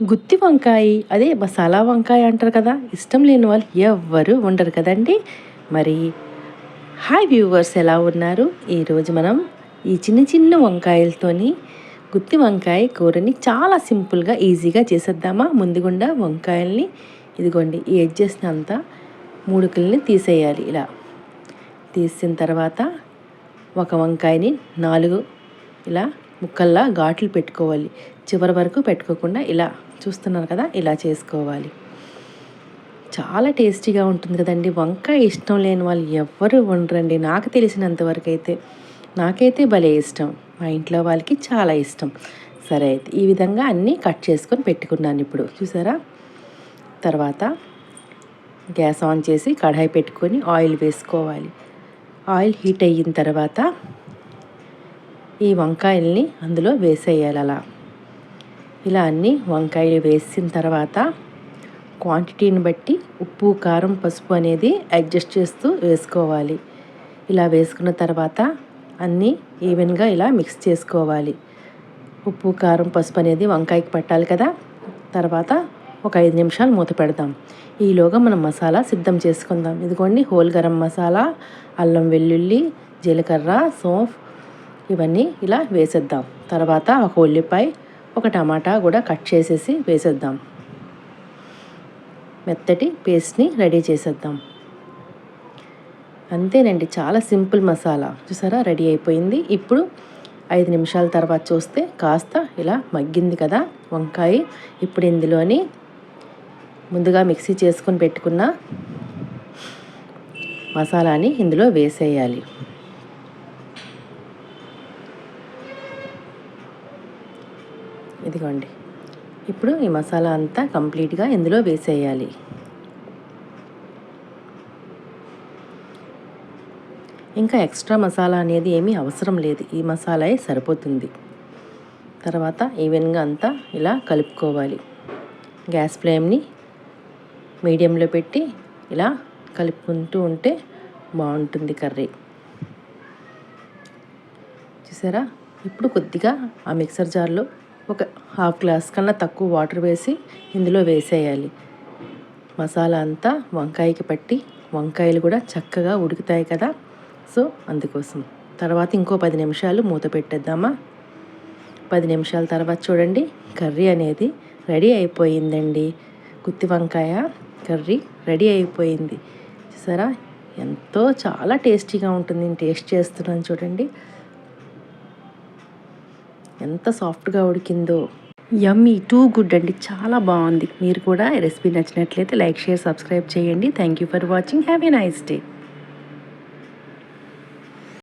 గుత్తి వంకాయ అదే మసాలా వంకాయ అంటారు కదా ఇష్టం లేని వాళ్ళు ఎవ్వరు ఉండరు కదండి. మరి హాయ్ వ్యూవర్స్ ఎలా ఉన్నారు? ఈరోజు మనం ఈ చిన్న చిన్న వంకాయలతోని గుత్తి వంకాయ కూరని చాలా సింపుల్గా ఈజీగా చేసేద్దామా? ముందుగుండా వంకాయల్ని ఇదిగోండి ఈ ఎడ్జెస్ని అంతా మూడుకల్ని తీసేయాలి ఇలా. తీసిన తర్వాత ఒక వంకాయని నాలుగు ఇలా ముక్కల్లా ఘాట్లు పెట్టుకోవాలి. చివరి వరకు పెట్టుకోకుండా ఇలా చూస్తున్నారు కదా ఇలా చేసుకోవాలి. చాలా టేస్టీగా ఉంటుంది కదండి. వంకాయ ఇష్టం లేని వాళ్ళు ఎవ్వరు ఉండరండి. నాకు తెలిసినంతవరకు అయితే నాకైతే భలే ఇష్టం. మా ఇంట్లో వాళ్ళకి చాలా ఇష్టం. సరే అయితే ఈ విధంగా అన్నీ కట్ చేసుకొని పెట్టుకున్నాను ఇప్పుడు. చూసారా? తర్వాత గ్యాస్ ఆన్ చేసి కడాయి పెట్టుకొని ఆయిల్ వేసుకోవాలి. ఆయిల్ హీట్ అయిన తర్వాత ఈ వంకాయల్ని అందులో వేసేయాలి అలా. ఇలా అన్నీ వంకాయలు వేసిన తర్వాత క్వాంటిటీని బట్టి ఉప్పు కారం పసుపు అనేది అడ్జస్ట్ చేస్తూ వేసుకోవాలి. ఇలా వేసుకున్న తర్వాత అన్నీ ఈవెన్గా ఇలా మిక్స్ చేసుకోవాలి. ఉప్పు కారం పసుపు అనేది వంకాయకి పట్టాలి కదా. తర్వాత ఒక ఐదు నిమిషాలు మూత పెడదాం. ఈలోగా మనం మసాలా సిద్ధం చేసుకుందాం. ఇదిగోండి హోల్ గరం మసాలా అల్లం వెల్లుల్లి జీలకర్ర సోంఫ్ ఇవన్నీ ఇలా వేసేద్దాం. తర్వాత ఒక ఉల్లిపాయ ఒక టమాటా కూడా కట్ చేసేసి వేసేద్దాం. మెత్తటి పేస్ట్ని రెడీ చేసేద్దాం. అంతేనండి చాలా సింపుల్ మసాలా. చూసారా రెడీ అయిపోయింది. ఇప్పుడు ఐదు నిమిషాల తర్వాత చూస్తే కాస్త ఇలా మగ్గింది కదా వంకాయ. ఇప్పుడు ఇందులోని ముందుగా మిక్సీ చేసుకొని పెట్టుకున్న మసాలాని ఇందులో వేసేయాలి. ఇదిగోండి. ఇప్పుడు ఈ మసాలా అంతా కంప్లీట్గా ఇందులో వేసేయాలి. ఇంకా ఎక్స్ట్రా మసాలా అనేది ఏమీ అవసరం లేదు. ఈ మసాలాయే సరిపోతుంది. తర్వాత ఈవెన్గా అంతా ఇలా కలుపుకోవాలి. గ్యాస్ ఫ్లేమ్ని మీడియంలో పెట్టి ఇలా కలుపుకుంటూ ఉంటే బాగుంటుంది కర్రీ. చూసారా? ఇప్పుడు కొద్దిగా ఆ మిక్సర్ జార్లో ఒక హాఫ్ గ్లాస్ కన్నా తక్కువ వాటర్ వేసి ఇందులో వేసేయాలి. మసాలా అంతా వంకాయకి పట్టి వంకాయలు కూడా చక్కగా ఉడుకుతాయి కదా. సో అందుకోసం. తర్వాత ఇంకో పది నిమిషాలు మూత పెట్టేద్దామా? పది నిమిషాల తర్వాత చూడండి కర్రీ అనేది రెడీ అయిపోయిందండి. గుత్తి వంకాయ కర్రీ రెడీ అయిపోయింది. చూసారా? ఎంతో చాలా టేస్టీగా ఉంటుంది టేస్ట్ చేస్తున్నాను చూడండి. ఎంత సాఫ్ట్గా ఉడికిందో. యమ్మీ టూ గుడ్ అండి. చాలా బాగుంది. మీరు కూడా రెసిపీ నచ్చినట్లయితే లైక్ షేర్ సబ్స్క్రైబ్ చేయండి. Thank you for watching. Have a nice day.